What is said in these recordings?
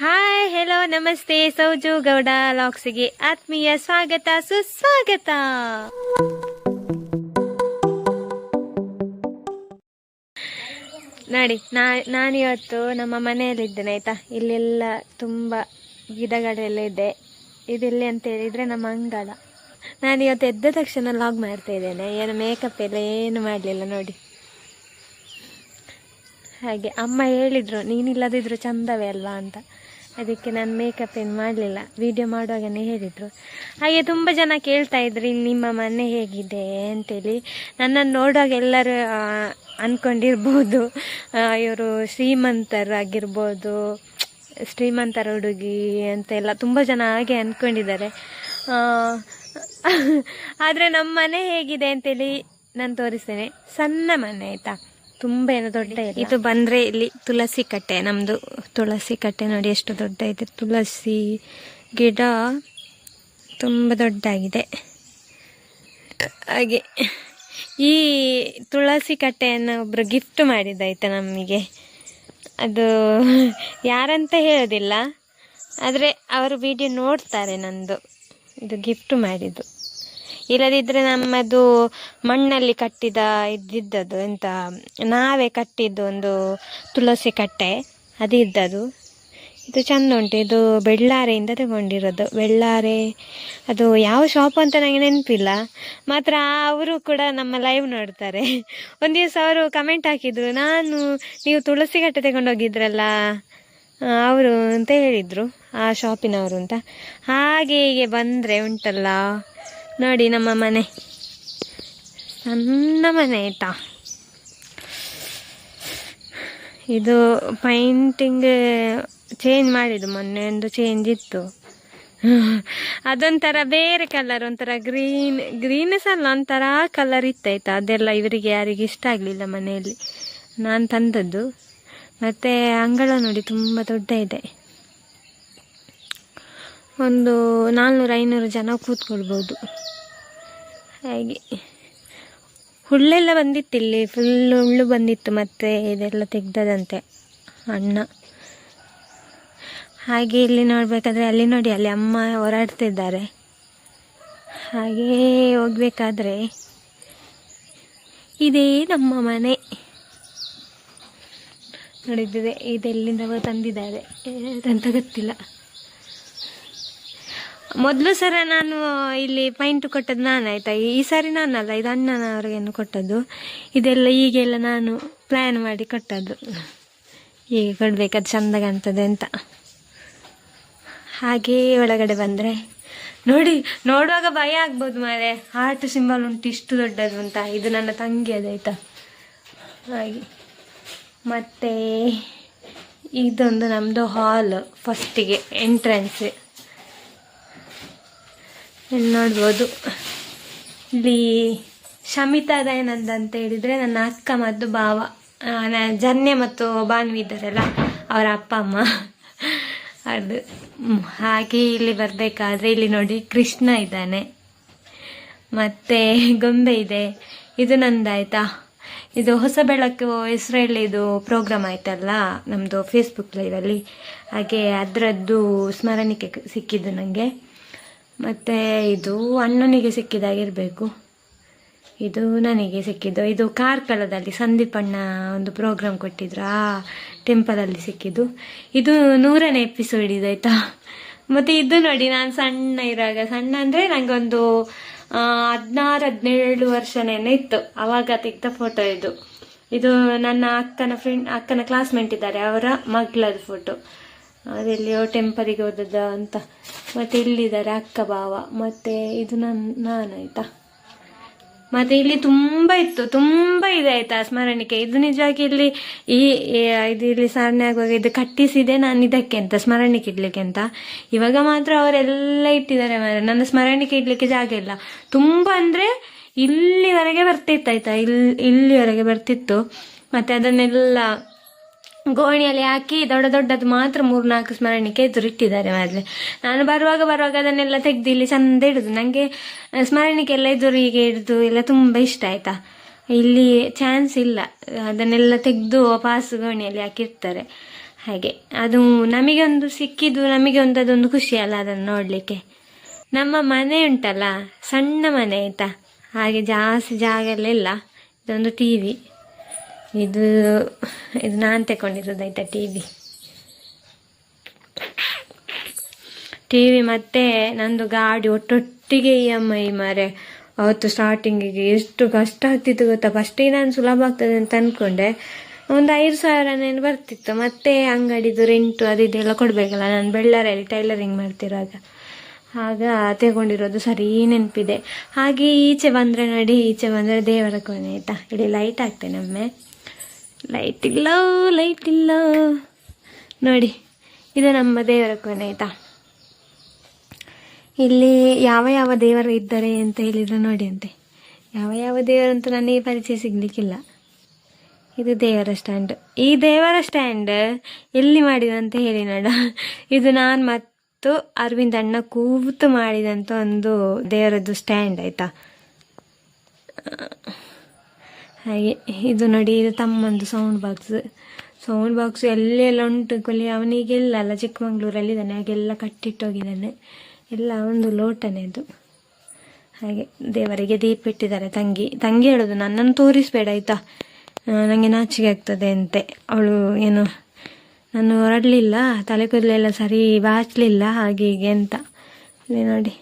Hi hello ನಮಸ್ತೆ ಸೌಜು ಗೌಡ ಲಾಕ್ಸ್ಗೆ ಆತ್ಮೀಯ ಸ್ವಾಗತ ಸುಸ್ವಾಗತ ನೋಡಿ ನಾನಿವತ್ತು ನಮ್ಮ ಮನೆಯಲ್ಲಿದ್ದೇನೆ, ಆಯ್ತಾ? ಇಲ್ಲೆಲ್ಲ ತುಂಬ ಗಿಡಗಳೆಲ್ಲ ಇದೆ. ಇದೆಲ್ಲಿ ಅಂತ ಹೇಳಿದ್ರೆ ನಮ್ಮ ಅಂಗಳ. ನಾನಿವತ್ತು ಎದ್ದ ತಕ್ಷಣ ಲಾಗ್ ಮಾಡ್ತಾ ಇದ್ದೇನೆ. ಏನು ಮೇಕಪ್ ಎಲ್ಲ ಏನು ಮಾಡಲಿಲ್ಲ ನೋಡಿ. ಹಾಗೆ ಅಮ್ಮ ಹೇಳಿದರು, ನೀನಿಲ್ಲದಿದ್ರು ಚಂದವೇ ಅಲ್ವಾ ಅಂತ. ಅದಕ್ಕೆ ನಾನು ಮೇಕಪ್ ಏನು ಮಾಡಲಿಲ್ಲ. ವಿಡಿಯೋ ಮಾಡುವಾಗನೇ ಹೇಳಿದರು. ಹಾಗೆ ತುಂಬ ಜನ ಕೇಳ್ತಾ ಇದ್ರು, ನಿಮ್ಮ ಮನೆ ಹೇಗಿದೆ? ಅಂತೇಳಿ. ನನ್ನನ್ನು ನೋಡುವಾಗ ಎಲ್ಲರೂ ಅಂದ್ಕೊಂಡಿರ್ಬೋದು ಇವರು ಶ್ರೀಮಂತರಾಗಿರ್ಬೋದು ಶ್ರೀಮಂತರ ಹುಡುಗಿ ಅಂತೆಲ್ಲ ತುಂಬ ಜನ ಹಾಗೆ ಅಂದ್ಕೊಂಡಿದ್ದಾರೆ ಆದರೆ ನಮ್ಮ ಮನೆ ಹೇಗಿದೆ ಅಂತೇಳಿ ನಾನು ತೋರಿಸ್ತೇನೆ. ಸಣ್ಣ ಮನೆ, ಆಯಿತಾ? ತುಂಬ ಏನು ದೊಡ್ಡ ಇದು. ಬಂದರೆ ಇಲ್ಲಿ ತುಳಸಿ ಕಟ್ಟೆ ನಮ್ಮದು ತುಳಸಿ ಕಟ್ಟೆ ನೋಡಿ ಎಷ್ಟು ದೊಡ್ಡ ಇದೆ. ತುಳಸಿ ಗಿಡ ತುಂಬ ದೊಡ್ಡಾಗಿದೆ. ಹಾಗೆ ಈ ತುಳಸಿ ಕಟ್ಟೆಯನ್ನು ಒಬ್ಬರು ಗಿಫ್ಟ್ ಮಾಡಿದ್ದಾಯ್ತಾ ನಮಗೆ. ಅದು ಯಾರಂತ ಹೇಳೋದಿಲ್ಲ, ಆದರೆ ಅವರು ವಿಡಿಯೋ ನೋಡ್ತಾರೆ ನಂದು. ಇದು ಗಿಫ್ಟ್ ಮಾಡಿದ್ದು. ಇಲ್ಲದಿದ್ದರೆ ನಮ್ಮದು ಮಣ್ಣಲ್ಲಿ ಕಟ್ಟಿದ ಇದ್ದಿದ್ದದು, ಎಂತ, ನಾವೇ ಕಟ್ಟಿದ್ದು ಒಂದು ತುಳಸಿ ಕಟ್ಟೆ, ಅದು ಇದ್ದದು. ಇದು ಚೆಂದ ಉಂಟು, ಇದು ಬೆಳ್ಳಾರೆಯಿಂದ ತಗೊಂಡಿರೋದು. ಬೆಳ್ಳಾರೆ, ಅದು ಯಾವ ಶಾಪ್ ಅಂತ ನನಗೆ ನೆನಪಿಲ್ಲ. ಮಾತ್ರ ಅವರು ಕೂಡ ನಮ್ಮ ಲೈವ್ ನೋಡ್ತಾರೆ. ಒಂದು ದಿವಸ ಅವರು ಕಮೆಂಟ್ ಹಾಕಿದ್ರು, ನಾನು, ನೀವು ತುಳಸಿ ಕಟ್ಟೆ ತಗೊಂಡೋಗಿದ್ರಲ್ಲ? ಅವರು ಅಂತ ಹೇಳಿದರು, ಆ ಶಾಪಿನವರು ಅಂತ. ಹಾಗೆ ಹೀಗೆ ಬಂದರೆ ಉಂಟಲ್ಲ. ನೋಡಿ ನಮ್ಮ ಮನೆ. ಸಣ್ಣ ಮನೆ ಆಯಿತಾ ಇದು ಪೈಂಟಿಂಗ್ ಚೇಂಜ್ ಮಾಡಿದ್ದು, ಮೊನ್ನೆ ಒಂದು ಚೇಂಜ್ ಇತ್ತು. ಅದೊಂಥರ ಬೇರೆ ಕಲರ್ ಒಂಥರ ಗ್ರೀನ್ ಗ್ರೀನ್ ಅಲ್ಲ, ಒಂಥರ ಕಲರ್ ಇತ್ತಾಯ್ತಾ ಅದೆಲ್ಲ ಇವರಿಗೆ ಯಾರಿಗೆ ಇಷ್ಟ ಆಗಲಿಲ್ಲ ಮನೆಯಲ್ಲಿ. ನಾನು ತಂದದ್ದು. ಮತ್ತು ಅಂಗಳ ನೋಡಿ ತುಂಬ ದೊಡ್ಡ ಇದೆ. ಒಂದು ನಾಲ್ನೂರು ಐನೂರು ಜನ ಕೂತ್ಕೊಳ್ಬೋದು. ಹಾಗೆ. ಹುಳ್ಳೆಲ್ಲ ಬಂದಿತ್ತು ಇಲ್ಲಿ. ಫುಲ್ ಹುಲ್ಲು ಬಂದಿತ್ತು ಮತ್ತೆ ಇದೆಲ್ಲ ತೆಗ್ದದಂತೆ. ಅಣ್ಣ ಹಾಗೆ ಇಲ್ಲಿ ನೋಡಬೇಕಾದ್ರೆ ಅಲ್ಲಿ ನೋಡಿ, ಅಲ್ಲಿ ಅಮ್ಮ ಹೋರಾಡ್ತಿದ್ದಾರೆ. ಹಾಗೇ ಹೋಗ್ಬೇಕಾದ್ರೆ ಇದೇ ನಮ್ಮ ಮನೆ. ನೋಡಿದ್ದಿದೆ ಇದೆಲ್ಲಿಂದ ತಂದಿದ್ದಾರೆ ಅಂತ ಗೊತ್ತಿಲ್ಲ. ಮೊದಲು ಸರ ನಾನು ಇಲ್ಲಿ ಪೈಂಟ್ ಕೊಟ್ಟದ್ದು ನಾನು, ಆಯ್ತಾ? ಈ ಸಾರಿ ನಾನಲ್ಲ, ಇದು ಅಣ್ಣನವ್ರಿಗೇನು ಕೊಟ್ಟದ್ದು. ಇದೆಲ್ಲ ಈಗೆಲ್ಲ ನಾನು ಪ್ಲ್ಯಾನ್ ಮಾಡಿ ಕೊಟ್ಟದ್ದು. ಈಗ ಕೊಡಬೇಕದು ಚಂದ ಕಾಣ್ತದೆ ಅಂತ. ಹಾಗೇ ಒಳಗಡೆ ಬಂದರೆ, ನೋಡಿ, ನೋಡುವಾಗ ಭಯ ಆಗ್ಬೋದು ಮಾರೆ. ಹಾರ್ಟ್ ಸಿಂಬಲ್ ಉಂಟು, ಇಷ್ಟು ದೊಡ್ಡದು ಅಂತ. ಇದು ನನ್ನ ತಂಗಿ ಅದಾಯ್ತಾ ಹಾಗೆ. ಮತ್ತು, ಇದೊಂದು ನಮ್ಮದು ಹಾಲ್ ಫಸ್ಟಿಗೆ ಎಂಟ್ರೆನ್ಸ್ ಇಲ್ಲಿ ನೋಡ್ಬೋದು. ಇಲ್ಲಿ ಶಮಿತಾ ದಯಾನಂದ್ ಅಂತ ಹೇಳಿದರೆ ನನ್ನ ಅಕ್ಕ ಮತ್ತು ಭಾವ ಜನ್ನೆ ಮತ್ತು ಬಾನ್ವಿ ಇದ್ದಾರಲ್ಲ, ಅವರ ಅಪ್ಪ, ಅಮ್ಮ. ಅದು ಹಾಗೆ ಇಲ್ಲಿ ಬರಬೇಕಾದ್ರೆ ಇಲ್ಲಿ ನೋಡಿ ಕೃಷ್ಣ ಇದ್ದಾನೆ. ಮತ್ತು ಗೊಂಬೆ ಇದೆ. ಇದು ನಂದಾಯ್ತಾ? ಇದು ಹೊಸ ಬೆಳಕು ಇದು ಪ್ರೋಗ್ರಾಮ್ ಆಯ್ತಲ್ಲ ನಮ್ಮದು ಫೇಸ್ಬುಕ್ ಲೈವಲ್ಲಿ ಹಾಗೆ ಅದರದ್ದು ಸ್ಮರಣಿಕೆ ಸಿಕ್ಕಿದ್ದು ನನಗೆ ಮತ್ತು ಇದು ಅಣ್ಣನಿಗೆ ಸಿಕ್ಕಿದಾಗಿರಬೇಕು. ಇದು ನನಗೆ ಸಿಕ್ಕಿದ್ದು. ಇದು ಕಾರ್ಕಳದಲ್ಲಿ ಸಂದೀಪ್ ಅಣ್ಣ ಒಂದು ಪ್ರೋಗ್ರಾಮ್ ಕೊಟ್ಟಿದ್ರು. ಆ ಟೆಂಪಲಲ್ಲಿ ಸಿಕ್ಕಿದ್ದು. ಇದು ನೂರನೇ ಎಪಿಸೋಡ್ ಇದಾಯ್ತಾ ಮತ್ತು ಇದು ನೋಡಿ, ನಾನು ಸಣ್ಣ ಇರುವಾಗ, ಸಣ್ಣ ಅಂದರೆ ನನಗೊಂದು ಹದಿನಾರು, ಹದಿನೇಳು ವರ್ಷನೇನೋ ಇತ್ತು. ಆವಾಗ ತೆಗೆದ ಫೋಟೋ ಇದು. ಇದು ನನ್ನ ಅಕ್ಕನ ಫ್ರೆಂಡ್ ಅಕ್ಕನ ಕ್ಲಾಸ್ಮೇಟ್ ಇದ್ದಾರೆ. ಅವರ ಮಗಳದ ಫೋಟೋ ಅದೆಲ್ಲಿಯೋ ಟೆಂಪಲಿಗೆ ಹೋದದ ಅಂತ. ಮತ್ತೆ ಇಲ್ಲಿದ್ದಾರೆ ಅಕ್ಕ ಭಾವ ಮತ್ತೆ ಇದು ನನ್ನ ನಾನು ಆಯ್ತಾ? ಮತ್ತೆ ಇಲ್ಲಿ ತುಂಬಾ ಇತ್ತು, ತುಂಬಾ ಇದೆ ಆಯ್ತಾ ಸ್ಮರಣಿಕೆ ಇದು ನಿಜವಾಗಿ ಇಲ್ಲಿ ಈ ಇದು ಇಲ್ಲಿ ಸಾರಣೆ ಆಗುವಾಗ ಇದು ಕಟ್ಟಿಸಿದೆ ನಾನು ಇದಕ್ಕೆ ಅಂತ ಸ್ಮರಣಿಕೆ ಇಡ್ಲಿಕ್ಕೆ ಅಂತ. ಇವಾಗ ಮಾತ್ರ ಅವರೆಲ್ಲ ಇಟ್ಟಿದ್ದಾರೆ ನನ್ನ ಸ್ಮರಣಿಕೆ ಇಡ್ಲಿಕ್ಕೆ ಜಾಗ ಇಲ್ಲ. ತುಂಬಾ ಅಂದ್ರೆ ಇಲ್ಲಿವರೆಗೆ ಬರ್ತಿತ್ತು ಆಯ್ತಾ. ಇಲ್ಲಿ ಇಲ್ಲಿವರೆಗೆ ಬರ್ತಿತ್ತು. ಮತ್ತೆ ಅದನ್ನೆಲ್ಲ ಗೋಣಿಯಲ್ಲಿ ಹಾಕಿ ದೊಡ್ಡ ದೊಡ್ಡದು ಮಾತ್ರ ಮೂರು ನಾಲ್ಕು ಸ್ಮರಣಿಕೆ ಎದುರು ಇಟ್ಟಿದ್ದಾರೆ ಮೊದಲೇ ನಾನು ಬರುವಾಗ ಬರುವಾಗ ಅದನ್ನೆಲ್ಲ ತೆಗ್ದು ಇಲ್ಲಿ ಚಂದ ಇಡುದು ನನಗೆ ಸ್ಮರಣಿಕೆ ಎಲ್ಲ ಎದುರು ಹೀಗೆ ಹಿಡಿದು ಎಲ್ಲ ತುಂಬ ಇಷ್ಟ ಆಯ್ತಾ. ಇಲ್ಲಿ ಚಾನ್ಸ್ ಇಲ್ಲ. ಅದನ್ನೆಲ್ಲ ತೆಗೆದು ಪಾಸ್ ಗೋಣಿಯಲ್ಲಿ ಹಾಕಿರ್ತಾರೆ. ಹಾಗೆ, ಅದು ನಮಗೆ ಒಂದು ಸಿಕ್ಕಿದ್ದು ನಮಗೆ ಒಂದು ಅದೊಂದು ಖುಷಿ ಅಲ್ಲ ಅದನ್ನು ನೋಡಲಿಕ್ಕೆ. ನಮ್ಮ ಮನೆ ಉಂಟಲ್ಲ, ಸಣ್ಣ ಮನೆ ಆಯಿತಾ? ಹಾಗೆ ಜಾಸ್ತಿ ಜಾಗ ಎಲ್ಲ ಇಲ್ಲ. ಇದೊಂದು ಟಿ ವಿ ಇದು ಇದು ನಾನು ತಗೊಂಡಿರೋದು ಆಯಿತಾ ಟಿ ವಿ ಟಿ ವಿ ಮತ್ತು ನಂದು ಗಾಡಿ ಒಟ್ಟೊಟ್ಟಿಗೆ ಇ ಎಂ ಐ ಮಾರೆ. ಅವತ್ತು ಸ್ಟಾರ್ಟಿಂಗಿಗೆ ಎಷ್ಟು ಕಷ್ಟ ಆಗ್ತಿತ್ತು ಗೊತ್ತಾ? ಫಸ್ಟಿಗೆ ನಾನು ಸುಲಭ ಆಗ್ತದೆ ಅಂತ ಅಂದ್ಕೊಂಡೆ ಒಂದು ಐದು ಸಾವಿರನೇನು ಬರ್ತಿತ್ತು. ಮತ್ತೆ ಅಂಗಡಿದು ರೆಂಟು ಅದು ಇದೆಲ್ಲ ಕೊಡಬೇಕಲ್ಲ? ನಾನು ಬೆಳ್ಳಾರಲ್ಲಿ ಟೈಲರಿಂಗ್ ಮಾಡ್ತಿರುವಾಗ. ಆಗ ತಗೊಂಡಿರೋದು ಸರಿ ನೆನಪಿದೆ. ಹಾಗೆ ಈಚೆ ಬಂದರೆ ನೋಡಿ, ಈಚೆ ಬಂದರೆ ದೇವರ ಕೊನೆ ಆಯಿತಾ? ಇಲ್ಲಿ ಲೈಟ್ ಹಾಕ್ತೇನೆ ಒಮ್ಮೆ. ಲೈಟ್ ಇಲ್ಲ ಲೈಟ್ ಇಲ್ಲ ನೋಡಿ, ಇದು ನಮ್ಮ ದೇವರ ಕೊನೆ, ಆಯಿತಾ? ಇಲ್ಲಿ ಯಾವ ಯಾವ ದೇವರು ಇದ್ದಾರೆ ಅಂತ ಹೇಳಿದ್ರು ನೋಡಿ ಅಂತೆ. ಯಾವ ಯಾವ ದೇವರಂತೂ ನನಗೆ ಪರಿಚಯ ಸಿಗ್ಲಿಕ್ಕಿಲ್ಲ. ಇದು ದೇವರ ಸ್ಟ್ಯಾಂಡ್. ಈ ದೇವರ ಸ್ಟ್ಯಾಂಡ್ ಎಲ್ಲಿ ಮಾಡಿದಂತ ಹೇಳಿ ನೋಡ. ಇದು ನಾನು ಮತ್ತು ಅರವಿಂದ್ ಅಣ್ಣ ಕೂತು ಮಾಡಿದಂಥ ಒಂದು ದೇವರದ್ದು ಸ್ಟ್ಯಾಂಡ್, ಆಯಿತಾ? ಹಾಗೆ ಇದು ನೋಡಿ, ಇದು ತಮ್ಮಂದು ಸೌಂಡ್ ಬಾಕ್ಸ್ ಸೌಂಡ್ ಬಾಕ್ಸ್ ಎಲ್ಲೆಲ್ಲ ಉಂಟು ಕೊಲ್ಲಿ, ಅವನಿಗೆಲ್ಲ ಅಲ್ಲ ಚಿಕ್ಕಮಂಗ್ಳೂರಲ್ಲಿ ಇದ್ದಾನೆ ಹಾಗೆಲ್ಲ ಕಟ್ಟಿಟ್ಟೋಗಿದ್ದಾನೆ. ಎಲ್ಲ ಒಂದು ಲೋಟನೇ ಅದು. ಹಾಗೆ ದೇವರಿಗೆ ದೀಪ ಇಟ್ಟಿದ್ದಾರೆ ತಂಗಿ. ತಂಗಿ ಹೇಳೋದು, ನನ್ನನ್ನು ತೋರಿಸ್ಬೇಡ, ಆಯಿತಾ? ನನಗೆ ನಾಚಿಕೆ ಆಗ್ತದೆ ಅಂತೆ. ಅವಳು ಏನು, ನಾನು ಹೊರಡಲಿಲ್ಲ, ತಲೆ ಕೂದಲೆಲ್ಲ ಸರಿ ಬಾಚಲಿಲ್ಲ, ಹಾಗೆ ಹೀಗೆ ಅಂತ. ಇಲ್ಲಿ ನೋಡಿ.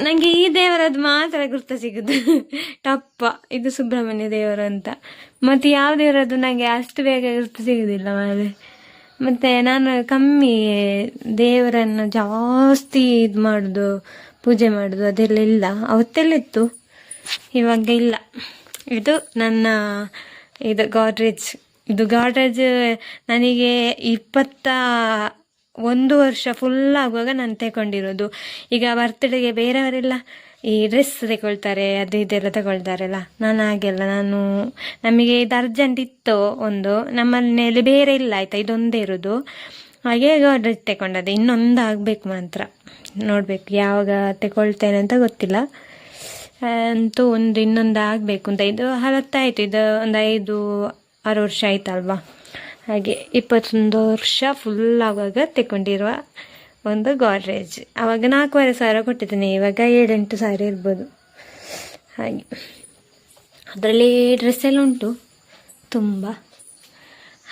ನನಗೆ ಈ ದೇವರದ್ದು ಮಾತ್ರ ಗುರ್ತ ಸಿಗುದು. ಟಪ್ಪ, ಇದು ಸುಬ್ರಹ್ಮಣ್ಯ ದೇವರು ಅಂತ. ಮತ್ತು ಯಾವ ದೇವರದ್ದು ನನಗೆ ಅಷ್ಟು ಬೇಗ ಗುರ್ತ ಸಿಗುದಿಲ್ಲ ಮಾರೆ ಮತ್ತು ನಾನು ಕಮ್ಮಿ ದೇವರನ್ನು ಜಾಸ್ತಿ ಇದು ಮಾಡೋದು, ಪೂಜೆ ಮಾಡೋದು ಅದೆಲ್ಲ ಇಲ್ಲ. ಅವತ್ತೆಲ್ಲ ಇತ್ತು. ಇವಾಗ ಇಲ್ಲ. ಇದು ನನ್ನ ಇದು ಗಾಡ್ರೇಜ್ ಇದು ಗಾಡ್ರೇಜ್ ನನಗೆ ಇಪ್ಪತ್ತ ಒಂದು ವರ್ಷ ಫುಲ್ ಆಗುವಾಗ ನಾನು ತಗೊಂಡಿರೋದು. ಈಗ ಬರ್ತ್ಡೇಗೆ ಬೇರೆಯವರೆಲ್ಲ ಈ ಡ್ರೆಸ್ ತಗೊಳ್ತಾರೆ, ಅದು ಇದೆಲ್ಲ ತಗೊಳ್ತಾರಲ್ಲ, ನಾನು ಹಾಗೆಲ್ಲ, ನಾನು ನಮಗೆ ಇದು ಅರ್ಜೆಂಟ್ ಇತ್ತು ಒಂದು ನಮ್ಮ ಮನೆಯಲ್ಲಿ ಬೇರೆ ಇಲ್ಲ ಆಯಿತಾ, ಇದೊಂದೇ ಇರೋದು. ಹಾಗೆ ಡ್ರೆಸ್ ತಗೊಂಡದ್ದು ಇನ್ನೊಂದು ಆಗಬೇಕು ಮಾತ್ರ. ನೋಡಬೇಕು, ಯಾವಾಗ ತಗೊಳ್ತೇನೆ ಅಂತ ಗೊತ್ತಿಲ್ಲ. ಅಂತೂ ಒಂದು ಇನ್ನೊಂದು ಆಗಬೇಕು ಅಂತ, ಇದು ಹಲತ್ತಾಯಿತು ಇದು ಒಂದು ಐದು, ಆರು ವರ್ಷ ಆಯ್ತಲ್ವಾ. ಹಾಗೆ ಇಪ್ಪತ್ತೊಂದು ವರ್ಷ ಫುಲ್ ಆಗುವಾಗ ತಗೊಂಡಿರುವ ಒಂದು ಗಾಡ್ರೇಜ್ ಆವಾಗ ನಾಲ್ಕೂವರೆ ಸಾವಿರ ಕೊಟ್ಟಿದ್ದೇನೆ, ಇವಾಗ ಏಳೆಂಟು ಸಾವಿರ ಇರ್ಬೋದು. ಹಾಗೆ. ಅದರಲ್ಲಿ ಡ್ರೆಸ್ ಎಲ್ಲ ಉಂಟು, ತುಂಬ.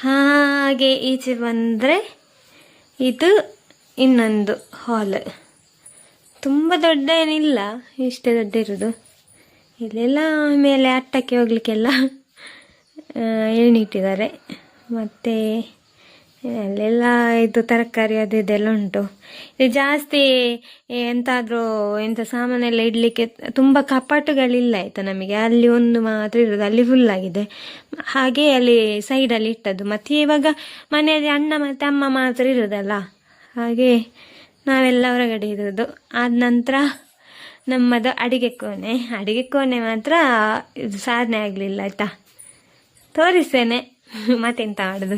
ಹಾಗೆ ಈಚೆ ಬಂದರೆ ಇದು ಇನ್ನೊಂದು ಹಾಲ್ ತುಂಬ ದೊಡ್ಡ ಏನಿಲ್ಲ, ಇಷ್ಟೇ ದೊಡ್ಡ ಇರೋದು. ಇಲ್ಲೆಲ್ಲ ಮೇಲೆ ಅಟ್ಟಕ್ಕೆ ಹೋಗ್ಲಿಕ್ಕೆಲ್ಲ ಎಳ್ನಿಟ್ಟಿದ್ದಾರೆ. ಮತ್ತು ಅಲ್ಲೆಲ್ಲ ಇದು ತರಕಾರಿ ಅದು ಇದೆಲ್ಲ ಉಂಟು. ಇದು ಜಾಸ್ತಿ ಎಂತಾದರೂ ಎಂಥ ಸಾಮಾನೆಲ್ಲ ಇಡಲಿಕ್ಕೆ ತುಂಬ ಕಪಾಟುಗಳಿಲ್ಲ ಆಯಿತಾ ನಮಗೆ. ಅಲ್ಲಿ ಒಂದು ಮಾತ್ರ ಇರೋದು, ಅಲ್ಲಿ ಫುಲ್ ಆಗಿದೆ. ಹಾಗೆ ಅಲ್ಲಿ ಸೈಡಲ್ಲಿ ಇಟ್ಟದ್ದು. ಮತ್ತು ಇವಾಗ ಮನೆಯಲ್ಲಿ ಅಣ್ಣ ಮತ್ತು ಅಮ್ಮ ಮಾತ್ರ ಇರೋದಲ್ಲ. ಹಾಗೆ ನಾವೆಲ್ಲ ಹೊರಗಡೆ ಇರೋದು. ಆದ ನಂತರ ನಮ್ಮದು ಅಡಿಗೆ ಕೋಣೆ. ಅಡಿಗೆ ಕೋಣೆ ಮಾತ್ರ ಇದು ಸಾಧನೆ ಆಗಲಿಲ್ಲ ಆಯಿತಾ. ತೋರಿಸ್ತೇನೆ. ಮತ್ತೆಂತ ಮಾಡುದು?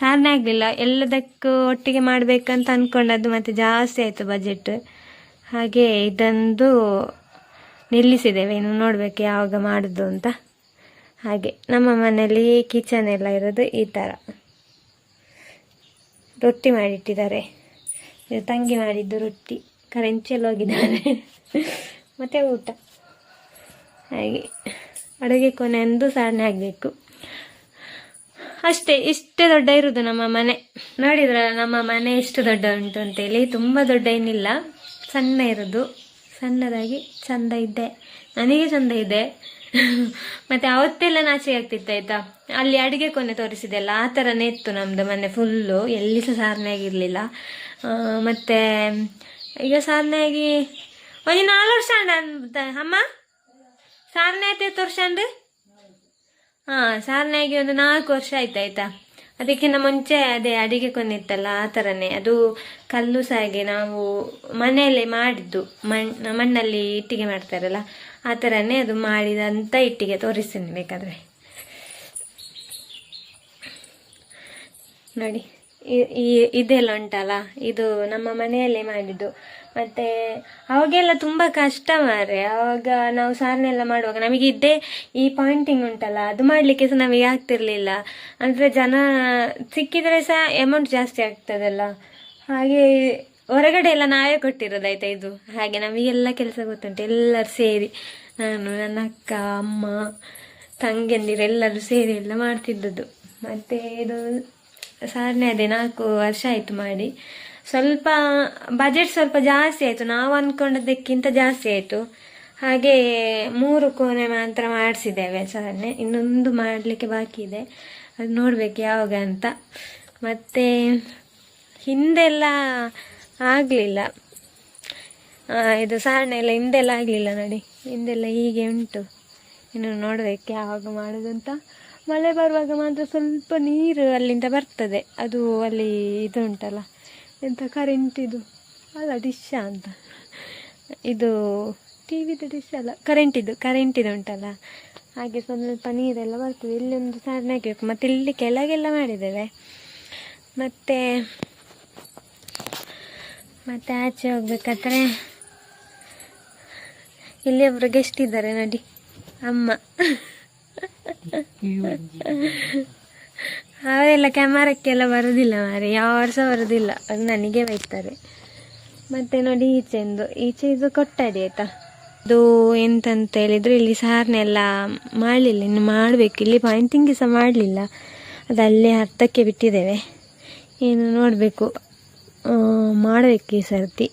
ಸಾಧನೆ ಆಗಲಿಲ್ಲ. ಎಲ್ಲದಕ್ಕೂ ಒಟ್ಟಿಗೆ ಮಾಡಬೇಕಂತ ಅಂದ್ಕೊಂಡದ್ದು ಮತ್ತೆ ಜಾಸ್ತಿ ಆಯಿತು ಬಜೆಟ್ ಹಾಗೆ ಇದೊಂದು ನಿಲ್ಲಿಸಿದ್ದೇವೆ. ಇನ್ನು ನೋಡಬೇಕು ಯಾವಾಗ ಮಾಡೋದು ಅಂತ. ಹಾಗೆ ನಮ್ಮ ಮನೆಯಲ್ಲಿ ಕಿಚನ್ ಎಲ್ಲ ಇರೋದು ಈ ಥರ ರೊಟ್ಟಿ ಮಾಡಿಟ್ಟಿದ್ದಾರೆ. ತಂಗಿ ಮಾಡಿದ್ದು ರೊಟ್ಟಿ. ಕರೆಂಚಲ್ಲಿ ಹೋಗಿದ್ದಾರೆ. ಮತ್ತು ಊಟ. ಹಾಗೆ ಅಡುಗೆ ಕೊನೆ ಎಂದು ಸಾಧನೆ ಆಗಬೇಕು. ಅಷ್ಟೇ, ಇಷ್ಟೇ ದೊಡ್ಡ ಇರೋದು ನಮ್ಮ ಮನೆ. ನೋಡಿದ್ರ ನಮ್ಮ ಮನೆ ಎಷ್ಟು ದೊಡ್ಡ ಉಂಟು ಅಂತೇಳಿ. ತುಂಬ ದೊಡ್ಡ ಏನಿಲ್ಲ. ಸಣ್ಣ ಇರೋದು. ಸಣ್ಣದಾಗಿ ಚಂದ ಇದ್ದೆ ನನಗೆ ಚಂದ ಇದೆ. ಮತ್ತೆ ಅವತ್ತೆಲ್ಲ ನಾಚಿಕೆ ಆಗ್ತಿತ್ತು, ಆಯ್ತಾ? ಅಲ್ಲಿ ಅಡಿಗೆ ಕೊನೆ ತೋರಿಸಿದೆಲ್ಲ ಆ ಥರನೇ ಇತ್ತು ನಮ್ಮದು ಮನೆ ಫುಲ್ಲು ಎಲ್ಲಿ ಸಹ ಸಾಧನೆ ಆಗಿರಲಿಲ್ಲ ಮತ್ತೆ ಈಗ ಸಾಧನೆ ಆಗಿ ಒಂದು ನಾಲ್ಕು ವರ್ಷ ಅಮ್ಮ? ಸಾಧನೆ ಆಯ್ತು ತೋರ್ಸಂಡು ಹಾಂ ಆಗಿ ಒಂದು ನಾಲ್ಕು ವರ್ಷ ಆಯ್ತು, ಆಯ್ತಾ? ಅದಕ್ಕಿಂತ ಮುಂಚೆ ಅದೇ ಅಡಿಗೆ ಕೊನಿತ್ತಲ್ಲ ಆ ಥರನೇ ಅದು ಕಲ್ಲು ಸಹ ಹಾಗೆ ನಾವು ಮನೆಯಲ್ಲೇ ಮಾಡಿದ್ದು. ಮಣ್, ಮಣ್ಣಲ್ಲಿ ಇಟ್ಟಿಗೆ ಮಾಡ್ತಾರಲ್ಲ, ಆ ಥರನೇ ಅದು ಮಾಡಿದಂಥ ಇಟ್ಟಿಗೆ ತೋರಿಸ್ತೀನಿ ಬೇಕಾದರೆ. ನೋಡಿ ಈ, ಇದೆಲ್ಲ ಉಂಟಲ್ಲ, ಇದು ನಮ್ಮ ಮನೆಯಲ್ಲೇ ಮಾಡಿದ್ದು. ಮತ್ತೆ ಅವಾಗೆಲ್ಲ ತುಂಬ ಕಷ್ಟ ಮಾರೆ ಅವಾಗ ನಾವು ಸಾರನೆಲ್ಲ ಮಾಡುವಾಗ ನಮಗೆ ಇದ್ದೇ ಈ ಪಾಯಿಂಟಿಂಗ್ ಉಂಟಲ್ಲ, ಅದು ಮಾಡಲಿಕ್ಕೆ ಸಹ ನಮಗೆ ಆಗ್ತಿರಲಿಲ್ಲ. ಅಂದರೆ ಜನ ಸಿಕ್ಕಿದರೆ ಸಹ ಅಮೌಂಟ್ ಜಾಸ್ತಿ ಆಗ್ತದಲ್ಲ. ಹಾಗೆ ಹೊರಗಡೆ ಎಲ್ಲ ನಾವೇ ಕೊಟ್ಟಿರೋದಾಯ್ತಾ ಇದು. ಹಾಗೆ ನಮಗೆಲ್ಲ ಕೆಲಸ ಗೊತ್ತುಂಟು, ಎಲ್ಲರೂ ಸೇರಿ. ನಾನು, ನನ್ನ ಅಕ್ಕ, ಅಮ್ಮ, ತಂಗಿಯಂದಿರು ಎಲ್ಲರೂ ಸೇರಿ ಎಲ್ಲ ಮಾಡ್ತಿದ್ದದ್ದು. ಮತ್ತೆ ಇದು ಸಾರನೆ ಅದೇ ನಾಲ್ಕು ವರ್ಷ ಆಯಿತು ಮಾಡಿ. ಸ್ವಲ್ಪ ಬಜೆಟ್ ಸ್ವಲ್ಪ ಜಾಸ್ತಿ ಆಯಿತು. ನಾವು ಅಂದ್ಕೊಂಡದ್ದಕ್ಕಿಂತ ಜಾಸ್ತಿ ಆಯಿತು. ಹಾಗೆ ಮೂರು ಕೋಣೆ ಮಾತ್ರ ಮಾಡಿಸಿದ್ದೇವೆ ಸಾಧನೆ ಇನ್ನೊಂದು ಮಾಡಲಿಕ್ಕೆ ಬಾಕಿ ಇದೆ. ಅದು ನೋಡಬೇಕು ಯಾವಾಗ ಅಂತ. ಮತ್ತು ಹಿಂದೆಲ್ಲ ಆಗಲಿಲ್ಲ. ಇದು ಸಾರಣೆ ಎಲ್ಲ ಹಿಂದೆಲ್ಲ ಆಗಲಿಲ್ಲ ನೋಡಿ. ಹಿಂದೆಲ್ಲ ಹೀಗೆ ಉಂಟು. ಇನ್ನು ನೋಡಬೇಕು ಯಾವಾಗ ಮಾಡೋದು ಅಂತ. ಮಳೆ ಬರುವಾಗ ಮಾತ್ರ ಸ್ವಲ್ಪ ನೀರು ಅಲ್ಲಿಂದ ಬರ್ತದೆ. ಅದು ಅಲ್ಲಿ ಇದು ಉಂಟಲ್ಲ. ಎಂತ ಕರೆಂಟ್ ಇದು? ಅಲ್ಲ ಡಿಶ್ ಅಂತ. ಇದು ಟಿ ವಿದು ಡಿಶ್ ಅಲ್ಲ ಕರೆಂಟಿದು ಕರೆಂಟಿದು ಉಂಟಲ್ಲ. ಹಾಗೆ ಸ್ವಲ್ಪ ನೀರೆಲ್ಲ ಬರ್ತದೆ. ಇಲ್ಲಿ ಒಂದು ಸಣ್ಣ ಹಾಕಬೇಕು. ಮತ್ತು ಇಲ್ಲಿ ಕೆಳಗೆಲ್ಲ ಮಾಡಿದ್ದೇವೆ. ಮತ್ತು ಮತ್ತು ಆಚೆ ಹೋಗ್ಬೇಕಾದ್ರೆ ಇಲ್ಲಿ ಒಬ್ರು ಗೆಸ್ಟ್ ಇದ್ದಾರೆ ನೋಡಿ. ಅಮ್ಮ. ಅವರೆಲ್ಲ ಕ್ಯಾಮರಕ್ಕೆಲ್ಲ ಬರೋದಿಲ್ಲ ಮಾರೆ ಯಾರು ಸಹ ಬರೋದಿಲ್ಲ, ಅದು ನನಗೆ ಬೈತಾರೆ. ಮತ್ತೆ ನೋಡಿ ಈಚೆಂದು, ಈಚೆ ಇದು ಕೊಟ್ಟಡಿ ಆಯಿತಾ? ಅದು ಎಂತಂತ ಹೇಳಿದ್ರೆ, ಇಲ್ಲಿ ಸಾರ್ನೆಲ್ಲ ಮಾಡಲಿಲ್ಲ, ಇನ್ನು ಮಾಡಬೇಕು, ಇಲ್ಲಿ ಪಾಯಿಂಟಿಂಗ್ ಸಹ ಮಾಡಲಿಲ್ಲ. ಅದು ಅಲ್ಲೇ ಅರ್ಥಕ್ಕೆ ಬಿಟ್ಟಿದ್ದೇವೆ. ಏನು ನೋಡಬೇಕು ಮಾಡಬೇಕು ಈ ಸರ್ತಿ.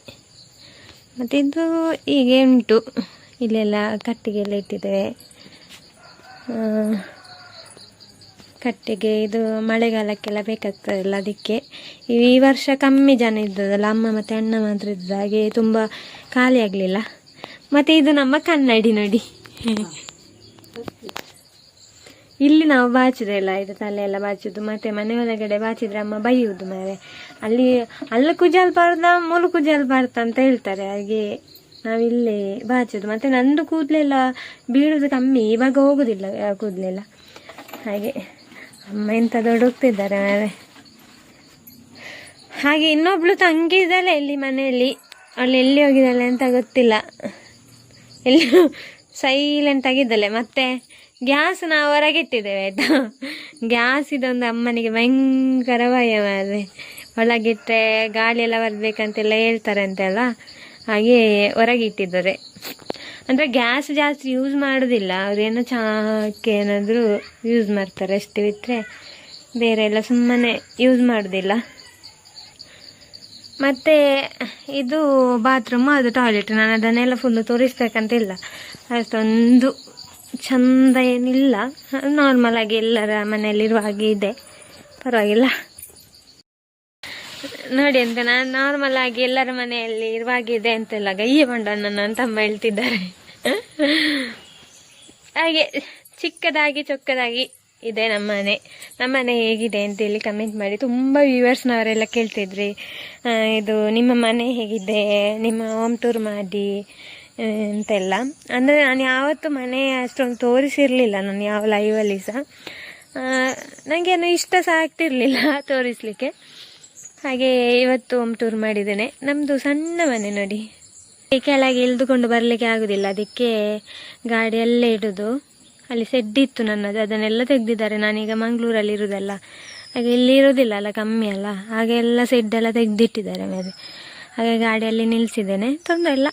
ಮತ್ತು ಇದು ಹೀಗೆ ಉಂಟು, ಇಲ್ಲೆಲ್ಲ ಕಟ್ಟಿಗೆಲ್ಲ ಇಟ್ಟಿದ್ದೇವೆ. ಕಟ್ಟಿಗೆ, ಇದು ಮಳೆಗಾಲಕ್ಕೆಲ್ಲ ಬೇಕಾಗ್ತದಲ್ಲ ಅದಕ್ಕೆ. ಈ ವರ್ಷ ಕಮ್ಮಿ ಜನ ಇದ್ದದಲ್ಲ, ಅಮ್ಮ ಮತ್ತು ಅಣ್ಣ ಮಾತ್ರ ಇದ್ದದ್ದು, ಹಾಗೆ ತುಂಬ ಖಾಲಿ ಆಗಲಿಲ್ಲ. ಮತ್ತು ಇದು ನಮ್ಮ ಕನ್ನಡಿ ನೋಡಿ. ಇಲ್ಲಿ ನಾವು ಬಾಚಿದೆ ಎಲ್ಲ, ಇದು ತಲೆ ಎಲ್ಲ ಬಾಚುದು ಮತ್ತೆ ಮನೆ ಒಳಗಡೆ ಬಾಚಿದ್ರೆ ಅಮ್ಮ ಬೈಯುವುದು ಮಾರೆ. ಅಲ್ಲಿ, ಅಲ್ಲ ಕುಜಾಲ್ಬಾರ್ದ ಮೂಲು ಕುಜಾಲ್ಬಾರ್ದ ಅಂತ ಹೇಳ್ತಾರೆ, ಹಾಗೆ ನಾವಿಲ್ಲೇ ಬಾಚಿದ್ದು ಮತ್ತೆ ನಂದು ಕೂದಲೆಲ್ಲ ಬೀಳುದು ಕಮ್ಮಿ, ಇವಾಗ ಹೋಗೋದಿಲ್ಲ, ಕೂದಲೆಲ್ಲ. ಹಾಗೆ. ಅಮ್ಮ ಎಂತ ದೊಡ್ಡೋಗ್ತಿದ್ದಾರೆ ಮೇಲೆ ಹಾಗೆ ಇನ್ನೊಬ್ಳು ತಂಗಿ ಇದ್ದಾಳೆ ಇಲ್ಲಿ ಮನೆಯಲ್ಲಿ. ಅವಳು ಎಲ್ಲಿ ಹೋಗಿದ್ದಾಳೆ ಅಂತ ಗೊತ್ತಿಲ್ಲ. ಎಲ್ಲಿ ಸೈಲೆಂಟ್ ಆಗಿದ್ದಾಳೆ. ಮತ್ತೆ ಗ್ಯಾಸ್ ನಾವು ಹೊರಗಿಟ್ಟಿದ್ದೇವೆ ಆಯಿತಾ? ಗ್ಯಾಸ್ ಇದೊಂದು ಅಮ್ಮನಿಗೆ ಭಯಂಕರ ಭಯ ಮಾರೆ. ಒಳಗಿಟ್ಟರೆ ಗಾಳಿ ಎಲ್ಲ ಬರಬೇಕಂತೆಲ್ಲ ಹೇಳ್ತಾರೆ ಅಂತೆಲ್ಲ ಹಾಗೆ ಹೊರಗಿಟ್ಟಿದ್ದಾರೆ ಅಂದರೆ ಗ್ಯಾಸ್ ಜಾಸ್ತಿ ಯೂಸ್ ಮಾಡೋದಿಲ್ಲ. ಏನೋ ಚಹಾಕ್ಕೆ ಏನಾದರೂ ಯೂಸ್ ಮಾಡ್ತಾರೆ. ಅಷ್ಟೇ ಬಿಟ್ಟರೆ ಬೇರೆ ಎಲ್ಲ ಸುಮ್ಮನೆ ಯೂಸ್ ಮಾಡೋದಿಲ್ಲ. ಮತ್ತು ಇದು ಬಾತ್ರೂಮ್ ಅದು ಟಾಯ್ಲೆಟ್ ನಾನು ಅದನ್ನೆಲ್ಲ ಫುಲ್ಲು ತೋರಿಸ್ಬೇಕಂತಿಲ್ಲ ಅಷ್ಟೊಂದು ಚಂದ ಏನಿಲ್ಲ. ನಾರ್ಮಲ್ ಆಗಿ ಎಲ್ಲರ ಮನೆಯಲ್ಲಿರುವ ಹಾಗೆ ಇದೆ. ಪರವಾಗಿಲ್ಲ. ನೋಡಿ ಅಂತ ನಾನು ನಾರ್ಮಲ್ ಆಗಿ ಎಲ್ಲರ ಮನೆಯಲ್ಲಿ ಇರುವಾಗಿದೆ ಅಂತೆಲ್ಲ ಗಯ್ಯ ಬಂಡ ನನ್ನ ತಮ್ಮ ಹೇಳ್ತಿದ್ದಾರೆ. ಹಾಗೆ ಚಿಕ್ಕದಾಗಿ ಚೊಕ್ಕದಾಗಿ ಇದೆ ನಮ್ಮ ಮನೆ. ನಮ್ಮ ಮನೆ ಹೇಗಿದೆ ಅಂತೇಳಿ ಕಮೆಂಟ್ ಮಾಡಿ. ತುಂಬ ವ್ಯೂವರ್ಸ್ನವರೆಲ್ಲ ಕೇಳ್ತಿದ್ರಿ. ಇದು ನಿಮ್ಮ ಮನೆ ಹೇಗಿದೆ? ನಿಮ್ಮ ಹೋಮ್ ಟೂರ್ ಮಾಡಿ ಅಂತೆಲ್ಲ. ಅಂದರೆ ನಾನು ಯಾವತ್ತೂ ಮನೆ ಅಷ್ಟೊಂದು ತೋರಿಸಿರಲಿಲ್ಲ ನಾನು ಯಾವ ಲೈವಲ್ಲಿ ಸಹ ನನಗೇನು ಇಷ್ಟ ಸಹ ಆಗ್ತಿರಲಿಲ್ಲ ತೋರಿಸಲಿಕ್ಕೆ. ಹಾಗೆ ಇವತ್ತು ಹೋಮ್ ಟೂರ್ ಮಾಡಿದ್ದೇನೆ. ನಮ್ಮದು ಸಣ್ಣ ಮನೆ ನೋಡಿ. ಕೆಳಗೆ ಇಳಿದುಕೊಂಡು ಬರಲಿಕ್ಕೆ ಆಗುದಿಲ್ಲ. ಅದಕ್ಕೆ ಗಾಡಿಯಲ್ಲೇ ಇಡೋದು. ಅಲ್ಲಿ ಸೆಡ್ಡಿತ್ತು ನನ್ನದು. ಅದನ್ನೆಲ್ಲ ತೆಗೆದಿದ್ದಾರೆ. ನಾನೀಗ ಮಂಗಳೂರಲ್ಲಿ ಇರೋದಲ್ಲ. ಹಾಗೆ ಇಲ್ಲಿ ಇರೋದಿಲ್ಲ ಅಲ್ಲ, ಕಮ್ಮಿ ಅಲ್ಲ. ಹಾಗೆ ಎಲ್ಲ ಸೆಡ್ಡೆಲ್ಲ ತೆಗೆದಿಟ್ಟಿದ್ದಾರೆ ಮೇಲೆ. ಹಾಗೆ ಗಾಡಿಯಲ್ಲಿ ನಿಲ್ಲಿಸಿದ್ದೇನೆ ತೊಂದರೆ ಇಲ್ಲ.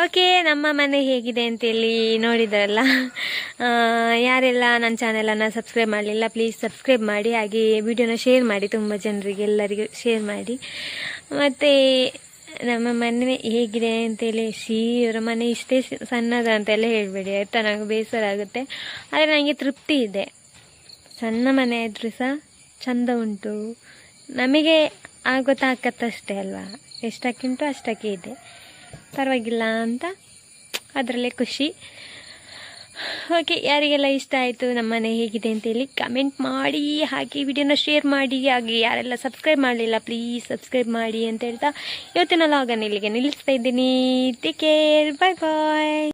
ಓಕೆ, ನಮ್ಮ ಮನೆ ಹೇಗಿದೆ ಅಂತೇಳಿ ನೋಡಿದ್ರಲ್ಲ. ಯಾರೆಲ್ಲ ನನ್ನ ಚಾನೆಲನ್ನು ಸಬ್ಸ್ಕ್ರೈಬ್ ಮಾಡಲಿಲ್ಲ ಪ್ಲೀಸ್ ಸಬ್ಸ್ಕ್ರೈಬ್ ಮಾಡಿ, ಹಾಗೆ ವಿಡಿಯೋನ ಶೇರ್ ಮಾಡಿ ತುಂಬ ಜನರಿಗೆ, ಎಲ್ಲರಿಗೂ ಶೇರ್ ಮಾಡಿ. ಮತ್ತು ನಮ್ಮ ಮನೆ ಹೇಗಿದೆ ಅಂತೇಳಿ ಶೀ ಅವರ ಮನೆ ಇಷ್ಟೇ ಸಣ್ಣದ ಅಂತೆಲ್ಲ ಹೇಳಬೇಡಿ, ಆಯಿತಾ? ನನಗೆ ಬೇಸರ ಆಗುತ್ತೆ. ಆದರೆ ನನಗೆ ತೃಪ್ತಿ ಇದೆ. ಸಣ್ಣ ಮನೆ ಆದರೂ ಸಹ ಚಂದ ಉಂಟು. ನಮಗೆ ಆಗೋ ತಾಕತ್ತಷ್ಟೇ ಅಲ್ವಾ? ಎಷ್ಟಕ್ಕಿಂಟು ಅಷ್ಟಕ್ಕೆ ಇದೆ. ಪರವಾಗಿಲ್ಲ ಅಂತ. ಅದರಲ್ಲೇ ಖುಷಿ. ಓಕೆ ಯಾರಿಗೆಲ್ಲ ಇಷ್ಟ ಆಯಿತು ನಮ್ಮನೆ ಹೇಗಿದೆ ಅಂತೇಳಿ ಕಮೆಂಟ್ ಮಾಡಿ, ಹಾಗೆ ವಿಡಿಯೋನ ಶೇರ್ ಮಾಡಿ, ಹಾಗೆ ಯಾರೆಲ್ಲ ಸಬ್ಸ್ಕ್ರೈಬ್ ಮಾಡಲಿಲ್ಲ ಪ್ಲೀಸ್ ಸಬ್ಸ್ಕ್ರೈಬ್ ಮಾಡಿ ಅಂತ ಹೇಳ್ತಾ ಇವತ್ತಿನ ಲಾಗನ್ ಇಲ್ಲಿಗೆ ನಿಲ್ಲಿಸ್ತಾ ಇದ್ದೀನಿ. ಟೇಕ್ ಕೇರ್ ಬಾಯ್ ಬಾಯ್